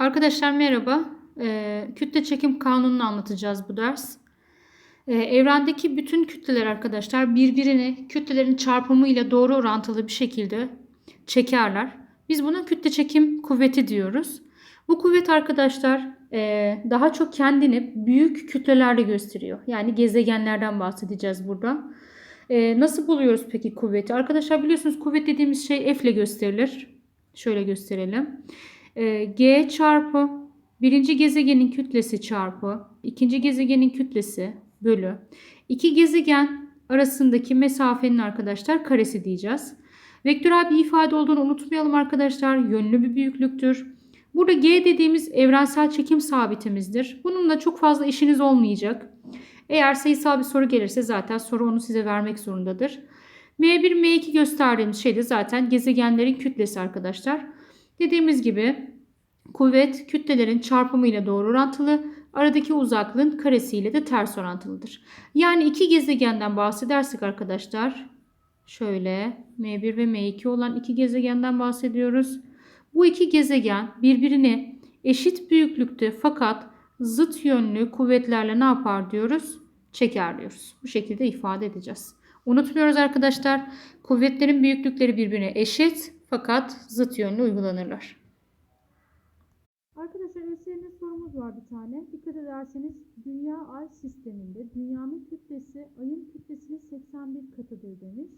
Arkadaşlar merhaba. Ee, kütle çekim kanununu anlatacağız bu ders. Ee, evrendeki bütün kütleler arkadaşlar birbirini kütlelerin çarpımı ile doğru orantılı bir şekilde çekerler. Biz buna kütle çekim kuvveti diyoruz. Bu kuvvet arkadaşlar e, daha çok kendini büyük kütlelerle gösteriyor. Yani gezegenlerden bahsedeceğiz burada. E, nasıl buluyoruz peki kuvveti? Arkadaşlar biliyorsunuz kuvvet dediğimiz şey F ile gösterilir. Şöyle gösterelim. E, G çarpı birinci gezegenin kütlesi çarpı ikinci gezegenin kütlesi bölü iki gezegen arasındaki mesafenin arkadaşlar karesi diyeceğiz. Vektörel bir ifade olduğunu unutmayalım arkadaşlar. Yönlü bir büyüklüktür. Burada G dediğimiz evrensel çekim sabitimizdir. Bununla çok fazla işiniz olmayacak. Eğer sayısal bir soru gelirse zaten soru onu size vermek zorundadır. M1, M2 gösterdiğimiz şey de zaten gezegenlerin kütlesi arkadaşlar. Dediğimiz gibi kuvvet kütlelerin çarpımıyla doğru orantılı, aradaki uzaklığın karesiyle de ters orantılıdır. Yani iki gezegenden bahsedersek arkadaşlar şöyle M1 ve M2 olan iki gezegenden bahsediyoruz. Bu iki gezegen birbirini eşit büyüklükte fakat zıt yönlü kuvvetlerle ne yapar diyoruz? Çeker diyoruz. Bu şekilde ifade edeceğiz. Unutmuyoruz arkadaşlar. Kuvvetlerin büyüklükleri birbirine eşit fakat zıt yönlü uygulanırlar. Arkadaşlar ÖSYM sorumuz var bir tane. Dikkat ederseniz Dünya Ay sisteminde dünyanın kütlesi ayın kütlesinin 81 katıdır demiş.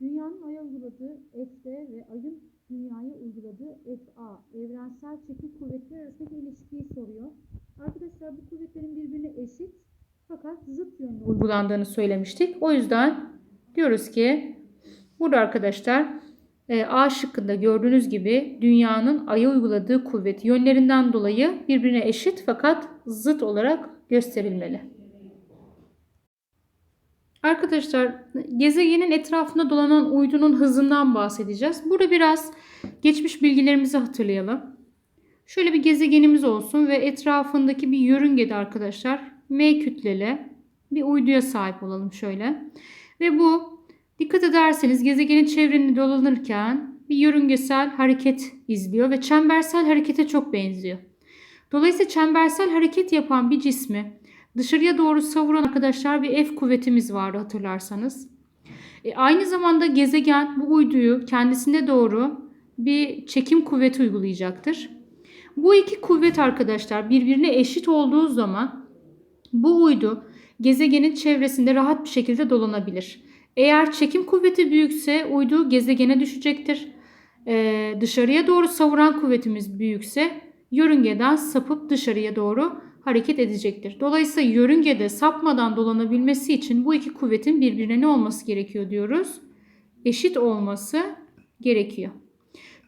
Dünyanın aya uyguladığı F'de ve ayın dünyaya uyguladığı FA evrensel çekim kuvvetleri arasındaki ilişkiyi soruyor. Arkadaşlar bu kuvvetlerin birbirine eşit fakat zıt yönlü uygulandığını söylemiştik. O yüzden diyoruz ki burada arkadaşlar A şıkkında gördüğünüz gibi dünyanın aya uyguladığı kuvvet yönlerinden dolayı birbirine eşit fakat zıt olarak gösterilmeli. Arkadaşlar gezegenin etrafında dolanan uydunun hızından bahsedeceğiz. Burada biraz geçmiş bilgilerimizi hatırlayalım. Şöyle bir gezegenimiz olsun ve etrafındaki bir yörüngede arkadaşlar M kütleli bir uyduya sahip olalım şöyle. Ve bu dikkat ederseniz gezegenin çevreninde dolanırken bir yörüngesel hareket izliyor ve çembersel harekete çok benziyor. Dolayısıyla çembersel hareket yapan bir cismi dışarıya doğru savuran arkadaşlar bir F kuvvetimiz vardı hatırlarsanız. E, aynı zamanda gezegen bu uyduyu kendisine doğru bir çekim kuvveti uygulayacaktır. Bu iki kuvvet arkadaşlar birbirine eşit olduğu zaman bu uydu gezegenin çevresinde rahat bir şekilde dolanabilir. Eğer çekim kuvveti büyükse uydu gezegene düşecektir. Ee, dışarıya doğru savuran kuvvetimiz büyükse yörüngeden sapıp dışarıya doğru hareket edecektir. Dolayısıyla yörüngede sapmadan dolanabilmesi için bu iki kuvvetin birbirine ne olması gerekiyor diyoruz? Eşit olması gerekiyor.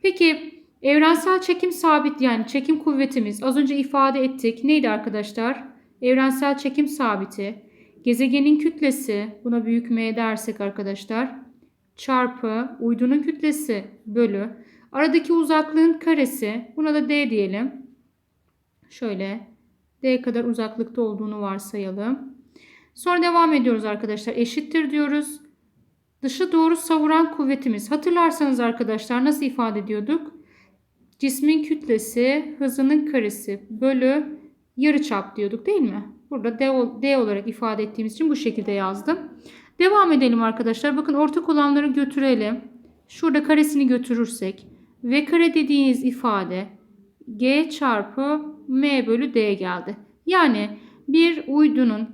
Peki evrensel çekim sabit yani çekim kuvvetimiz az önce ifade ettik. Neydi arkadaşlar? Evrensel çekim sabiti. Gezegenin kütlesi buna büyük M dersek arkadaşlar çarpı uydunun kütlesi bölü aradaki uzaklığın karesi buna da D diyelim. Şöyle D kadar uzaklıkta olduğunu varsayalım. Sonra devam ediyoruz arkadaşlar. Eşittir diyoruz. Dışı doğru savuran kuvvetimiz. Hatırlarsanız arkadaşlar nasıl ifade ediyorduk? Cismin kütlesi hızının karesi bölü yarıçap diyorduk değil mi? Burada D, olarak ifade ettiğimiz için bu şekilde yazdım. Devam edelim arkadaşlar. Bakın ortak olanları götürelim. Şurada karesini götürürsek V kare dediğiniz ifade G çarpı M bölü D geldi. Yani bir uydunun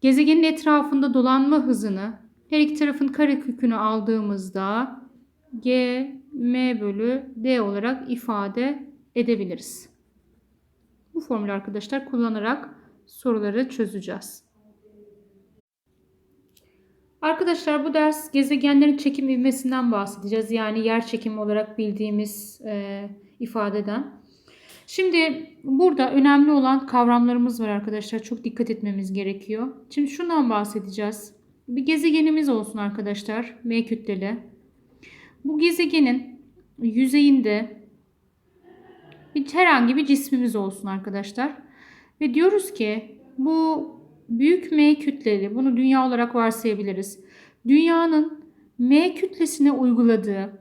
gezegenin etrafında dolanma hızını her iki tarafın karekökünü aldığımızda G M bölü D olarak ifade edebiliriz. Bu formülü arkadaşlar kullanarak soruları çözeceğiz. Arkadaşlar bu ders gezegenlerin çekim ivmesinden bahsedeceğiz. Yani yer çekimi olarak bildiğimiz e, ifadeden. Şimdi burada önemli olan kavramlarımız var arkadaşlar. Çok dikkat etmemiz gerekiyor. Şimdi şundan bahsedeceğiz. Bir gezegenimiz olsun arkadaşlar. M kütleli. Bu gezegenin yüzeyinde bir herhangi bir cismimiz olsun arkadaşlar. Ve diyoruz ki bu büyük M kütleli bunu dünya olarak varsayabiliriz. Dünyanın M kütlesine uyguladığı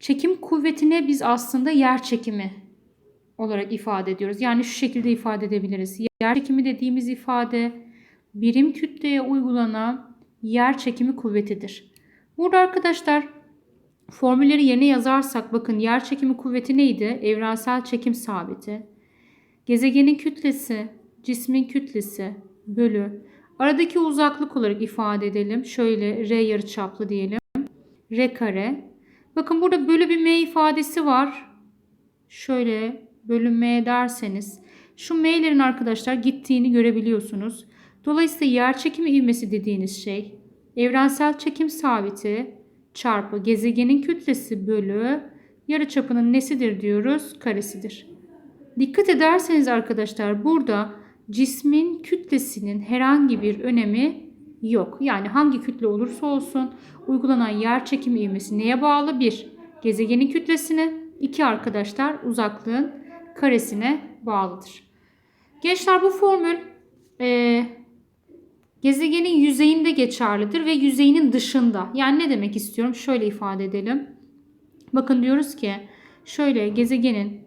çekim kuvvetine biz aslında yer çekimi olarak ifade ediyoruz. Yani şu şekilde ifade edebiliriz. Yer çekimi dediğimiz ifade birim kütleye uygulanan yer çekimi kuvvetidir. Burada arkadaşlar formülleri yerine yazarsak bakın yer çekimi kuvveti neydi? Evrensel çekim sabiti. Gezegenin kütlesi, cismin kütlesi bölü aradaki uzaklık olarak ifade edelim. Şöyle r yarıçaplı diyelim. r kare. Bakın burada bölü bir m ifadesi var. Şöyle bölü m derseniz şu m'lerin arkadaşlar gittiğini görebiliyorsunuz. Dolayısıyla yer çekimi ivmesi dediğiniz şey evrensel çekim sabiti çarpı gezegenin kütlesi bölü yarıçapının nesidir diyoruz? Karesidir. Dikkat ederseniz arkadaşlar burada cismin kütlesinin herhangi bir önemi yok. Yani hangi kütle olursa olsun uygulanan yer çekimi ivmesi neye bağlı? 1. Gezegenin kütlesine, 2 arkadaşlar uzaklığın karesine bağlıdır. Gençler bu formül e, gezegenin yüzeyinde geçerlidir ve yüzeyinin dışında. Yani ne demek istiyorum? Şöyle ifade edelim. Bakın diyoruz ki şöyle gezegenin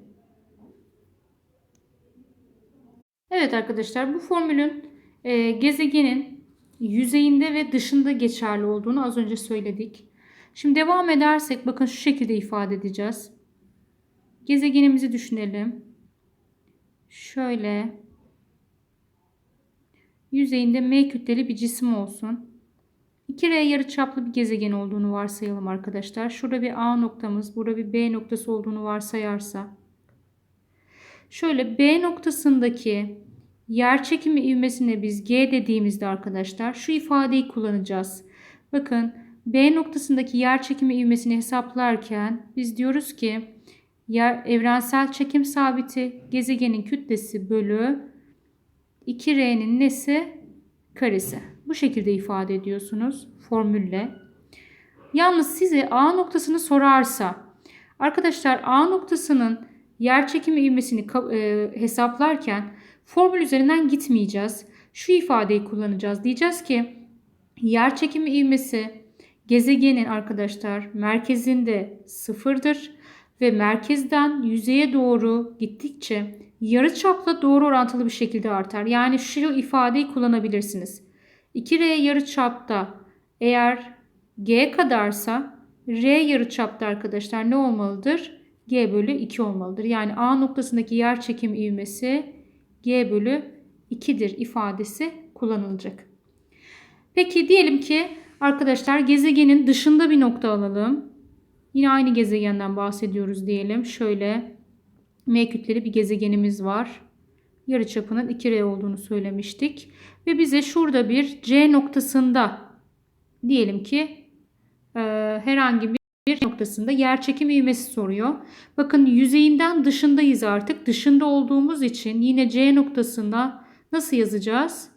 Evet arkadaşlar bu formülün e, gezegenin yüzeyinde ve dışında geçerli olduğunu az önce söyledik. Şimdi devam edersek bakın şu şekilde ifade edeceğiz. Gezegenimizi düşünelim. Şöyle yüzeyinde M kütleli bir cisim olsun. 2R yarıçaplı bir gezegen olduğunu varsayalım arkadaşlar. Şurada bir A noktamız, burada bir B noktası olduğunu varsayarsa. Şöyle B noktasındaki yer çekimi ivmesine biz G dediğimizde arkadaşlar şu ifadeyi kullanacağız. Bakın B noktasındaki yer çekimi ivmesini hesaplarken biz diyoruz ki yer, evrensel çekim sabiti gezegenin kütlesi bölü 2R'nin nesi? Karesi. Bu şekilde ifade ediyorsunuz formülle. Yalnız size A noktasını sorarsa arkadaşlar A noktasının yer çekimi ivmesini e, hesaplarken formül üzerinden gitmeyeceğiz. Şu ifadeyi kullanacağız. Diyeceğiz ki yer çekimi ivmesi gezegenin arkadaşlar merkezinde sıfırdır ve merkezden yüzeye doğru gittikçe yarıçapla doğru orantılı bir şekilde artar. Yani şu ifadeyi kullanabilirsiniz. 2R yarıçapta eğer G kadarsa R yarıçapta arkadaşlar ne olmalıdır? G bölü 2 olmalıdır. Yani A noktasındaki yer çekim ivmesi G bölü 2'dir ifadesi kullanılacak. Peki diyelim ki arkadaşlar gezegenin dışında bir nokta alalım. Yine aynı gezegenden bahsediyoruz diyelim. Şöyle M kütleli bir gezegenimiz var. Yarıçapının 2R olduğunu söylemiştik. Ve bize şurada bir C noktasında diyelim ki e, herhangi bir bir noktasında yer çekim ivmesi soruyor. Bakın yüzeyinden dışındayız artık. Dışında olduğumuz için yine C noktasında nasıl yazacağız?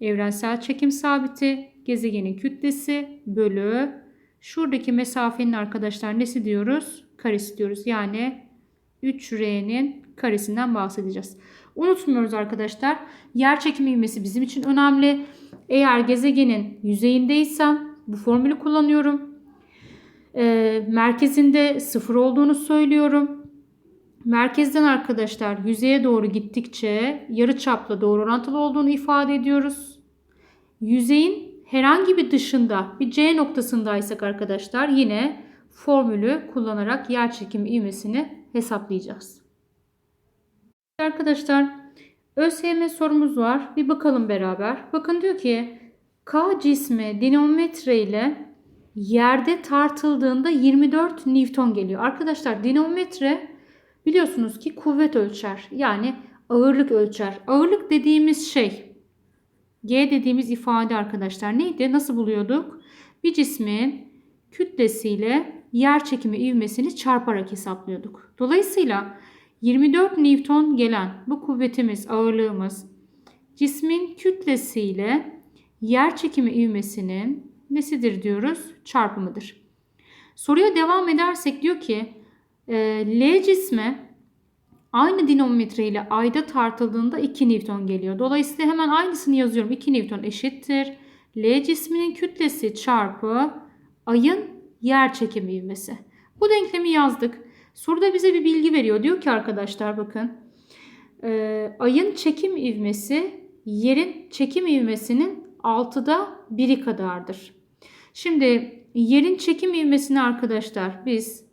Evrensel çekim sabiti, gezegenin kütlesi bölü şuradaki mesafenin arkadaşlar nesi diyoruz? Karesi diyoruz. Yani 3R'nin karesinden bahsedeceğiz. Unutmuyoruz arkadaşlar. Yer çekimi ivmesi bizim için önemli. Eğer gezegenin yüzeyindeysem bu formülü kullanıyorum. E, merkezinde sıfır olduğunu söylüyorum. Merkezden arkadaşlar yüzeye doğru gittikçe yarı çapla doğru orantılı olduğunu ifade ediyoruz. Yüzeyin herhangi bir dışında bir C noktasındaysak arkadaşlar yine formülü kullanarak yer çekimi ivmesini hesaplayacağız. Arkadaşlar ÖSYM sorumuz var. Bir bakalım beraber. Bakın diyor ki K cismi dinamometre ile yerde tartıldığında 24 Newton geliyor. Arkadaşlar dinamometre biliyorsunuz ki kuvvet ölçer. Yani ağırlık ölçer. Ağırlık dediğimiz şey G dediğimiz ifade arkadaşlar neydi? Nasıl buluyorduk? Bir cismin kütlesiyle yer çekimi ivmesini çarparak hesaplıyorduk. Dolayısıyla 24 Newton gelen bu kuvvetimiz, ağırlığımız cismin kütlesiyle yer çekimi ivmesinin nesidir diyoruz? Çarpımıdır. Soruya devam edersek diyor ki e, L cismi aynı dinamometre ile ayda tartıldığında 2 Newton geliyor. Dolayısıyla hemen aynısını yazıyorum. 2 Newton eşittir. L cisminin kütlesi çarpı ayın yer çekimi ivmesi. Bu denklemi yazdık. Soruda bize bir bilgi veriyor. Diyor ki arkadaşlar bakın. e, ayın çekim ivmesi yerin çekim ivmesinin 6'da 1'i kadardır. Şimdi yerin çekim ivmesini arkadaşlar biz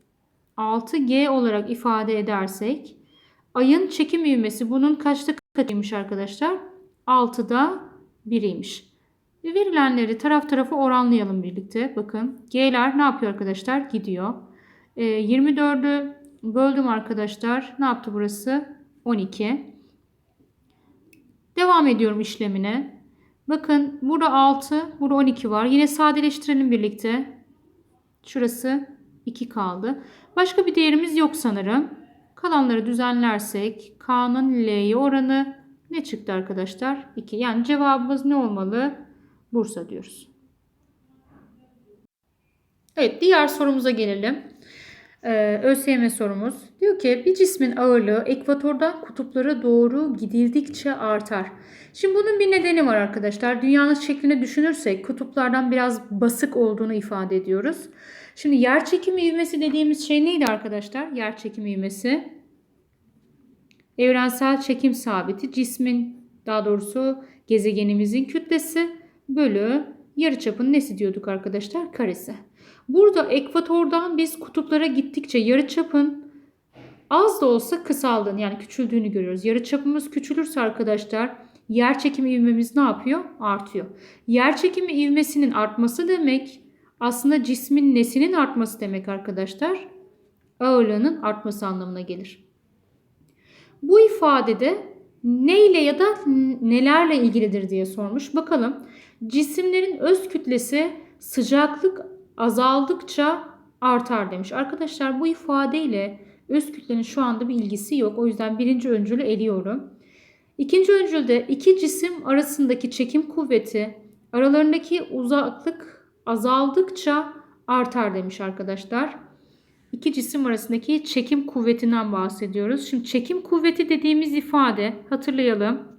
6G olarak ifade edersek ayın çekim ivmesi bunun kaçta katıymış arkadaşlar? 6'da 1'iymiş. Ve Verilenleri taraf tarafa oranlayalım birlikte. Bakın G'ler ne yapıyor arkadaşlar? Gidiyor. E, 24'ü böldüm arkadaşlar. Ne yaptı burası? 12. Devam ediyorum işlemine. Bakın burada 6, burada 12 var. Yine sadeleştirelim birlikte. Şurası 2 kaldı. Başka bir değerimiz yok sanırım. Kalanları düzenlersek K'nın L'ye oranı ne çıktı arkadaşlar? 2. Yani cevabımız ne olmalı? Bursa diyoruz. Evet diğer sorumuza gelelim. Ee, ÖSYM sorumuz. Diyor ki bir cismin ağırlığı ekvatordan kutuplara doğru gidildikçe artar. Şimdi bunun bir nedeni var arkadaşlar. Dünyanın şeklini düşünürsek kutuplardan biraz basık olduğunu ifade ediyoruz. Şimdi yer çekimi ivmesi dediğimiz şey neydi arkadaşlar? Yer çekimi ivmesi. Evrensel çekim sabiti cismin daha doğrusu gezegenimizin kütlesi bölü yarıçapın nesi diyorduk arkadaşlar? Karesi. Burada ekvatordan biz kutuplara gittikçe yarıçapın az da olsa kısaldığını yani küçüldüğünü görüyoruz. Yarıçapımız küçülürse arkadaşlar yer çekimi ivmemiz ne yapıyor? Artıyor. Yer çekimi ivmesinin artması demek aslında cismin nesinin artması demek arkadaşlar. Ağırlığının artması anlamına gelir. Bu ifadede neyle ya da nelerle ilgilidir diye sormuş. Bakalım cisimlerin öz kütlesi sıcaklık azaldıkça artar demiş. Arkadaşlar bu ifadeyle öz kütlenin şu anda bir ilgisi yok. O yüzden birinci öncülü eliyorum. İkinci öncülde iki cisim arasındaki çekim kuvveti aralarındaki uzaklık azaldıkça artar demiş arkadaşlar. İki cisim arasındaki çekim kuvvetinden bahsediyoruz. Şimdi çekim kuvveti dediğimiz ifade hatırlayalım.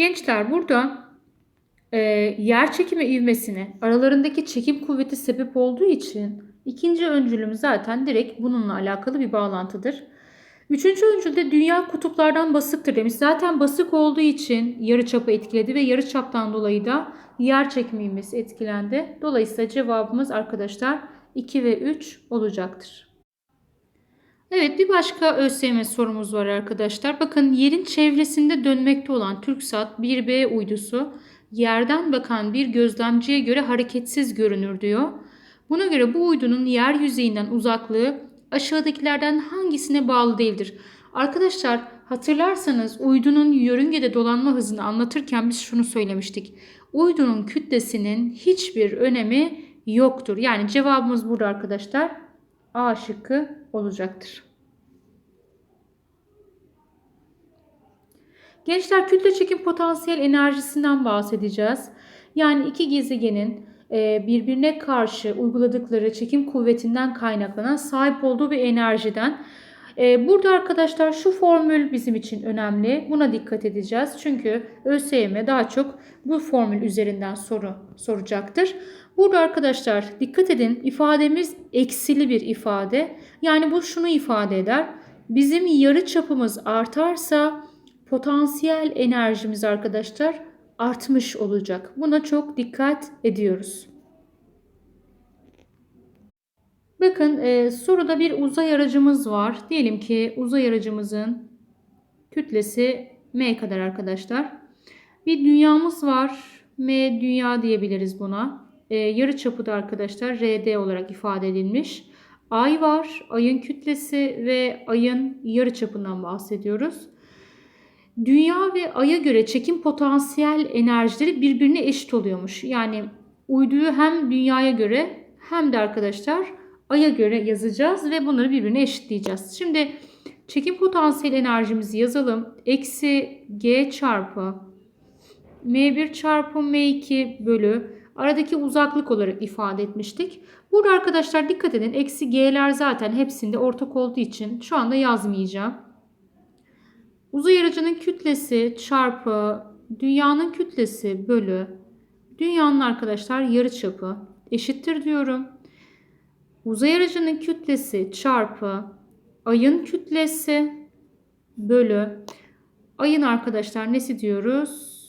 Gençler burada e, yer çekimi ivmesine aralarındaki çekim kuvveti sebep olduğu için ikinci öncülüm zaten direkt bununla alakalı bir bağlantıdır. Üçüncü öncülde dünya kutuplardan basıktır demiş. Zaten basık olduğu için yarıçapı etkiledi ve yarıçaptan dolayı da yer çekimi ivmesi etkilendi. Dolayısıyla cevabımız arkadaşlar 2 ve 3 olacaktır. Evet bir başka ÖSYM sorumuz var arkadaşlar. Bakın yerin çevresinde dönmekte olan TürkSat 1B uydusu yerden bakan bir gözlemciye göre hareketsiz görünür diyor. Buna göre bu uydunun yer yüzeyinden uzaklığı aşağıdakilerden hangisine bağlı değildir? Arkadaşlar hatırlarsanız uydunun yörüngede dolanma hızını anlatırken biz şunu söylemiştik. Uydunun kütlesinin hiçbir önemi yoktur. Yani cevabımız burada arkadaşlar A şıkkı olacaktır. Gençler kütle çekim potansiyel enerjisinden bahsedeceğiz. Yani iki gezegenin e, birbirine karşı uyguladıkları çekim kuvvetinden kaynaklanan sahip olduğu bir enerjiden. E, burada arkadaşlar şu formül bizim için önemli. Buna dikkat edeceğiz. Çünkü ÖSYM daha çok bu formül üzerinden soru soracaktır. Burada arkadaşlar dikkat edin ifademiz eksili bir ifade. Yani bu şunu ifade eder. Bizim yarı çapımız artarsa potansiyel enerjimiz arkadaşlar artmış olacak. Buna çok dikkat ediyoruz. Bakın e, soruda bir uzay aracımız var. Diyelim ki uzay aracımızın kütlesi m kadar arkadaşlar. Bir dünyamız var. M dünya diyebiliriz buna. E, yarı çapı da arkadaşlar RD olarak ifade edilmiş. Ay var. Ayın kütlesi ve ayın yarı çapından bahsediyoruz. Dünya ve Ay'a göre çekim potansiyel enerjileri birbirine eşit oluyormuş. Yani uyduyu hem Dünya'ya göre hem de arkadaşlar Ay'a göre yazacağız ve bunları birbirine eşitleyeceğiz. Şimdi çekim potansiyel enerjimizi yazalım. Eksi G çarpı M1 çarpı M2 bölü aradaki uzaklık olarak ifade etmiştik. Burada arkadaşlar dikkat edin. Eksi G'ler zaten hepsinde ortak olduğu için şu anda yazmayacağım. Uzay aracının kütlesi çarpı dünyanın kütlesi bölü Dünyanın arkadaşlar yarıçapı eşittir diyorum. Uzay aracının kütlesi çarpı ayın kütlesi bölü ayın arkadaşlar nesi diyoruz?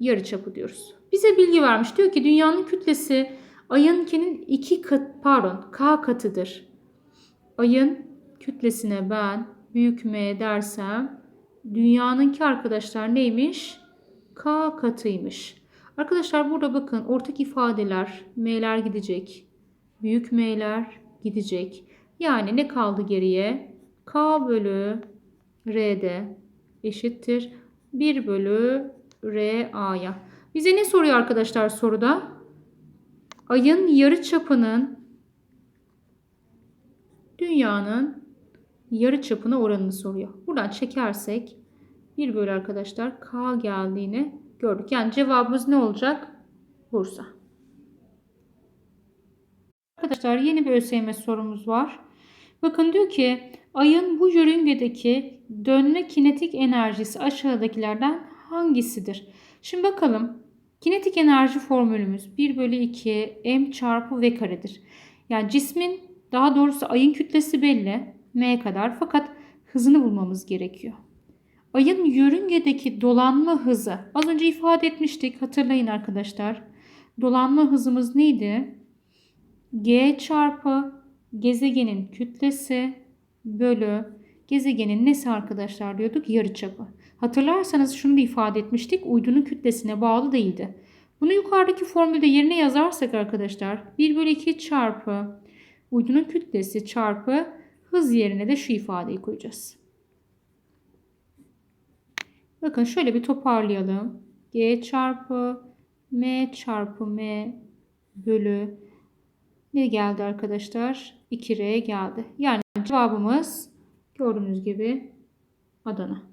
Yarıçapı diyoruz. Bize bilgi vermiş. Diyor ki dünyanın kütlesi ayınkinin iki kat pardon k katıdır. Ayın kütlesine ben büyük M dersem dünyanınki arkadaşlar neymiş? K katıymış. Arkadaşlar burada bakın ortak ifadeler M'ler gidecek. Büyük M'ler gidecek. Yani ne kaldı geriye? K bölü R'de eşittir. 1 bölü RA'ya. Bize ne soruyor arkadaşlar soruda? Ayın yarı çapının dünyanın yarı çapına oranını soruyor. Buradan çekersek 1 bölü arkadaşlar K geldiğini gördük. Yani cevabımız ne olacak? Bursa. Arkadaşlar yeni bir ÖSYM sorumuz var. Bakın diyor ki ayın bu yörüngedeki dönme kinetik enerjisi aşağıdakilerden hangisidir? Şimdi bakalım. Kinetik enerji formülümüz 1 bölü 2 m çarpı v karedir. Yani cismin daha doğrusu ayın kütlesi belli m kadar fakat hızını bulmamız gerekiyor. Ayın yörüngedeki dolanma hızı az önce ifade etmiştik hatırlayın arkadaşlar. Dolanma hızımız neydi? G çarpı gezegenin kütlesi bölü gezegenin nesi arkadaşlar diyorduk? Yarıçapı. Hatırlarsanız şunu da ifade etmiştik. Uydunun kütlesine bağlı değildi. Bunu yukarıdaki formülde yerine yazarsak arkadaşlar 1 bölü 2 çarpı uydunun kütlesi çarpı hız yerine de şu ifadeyi koyacağız. Bakın şöyle bir toparlayalım. G çarpı M çarpı M bölü ne geldi arkadaşlar? 2R geldi. Yani cevabımız gördüğünüz gibi Adana.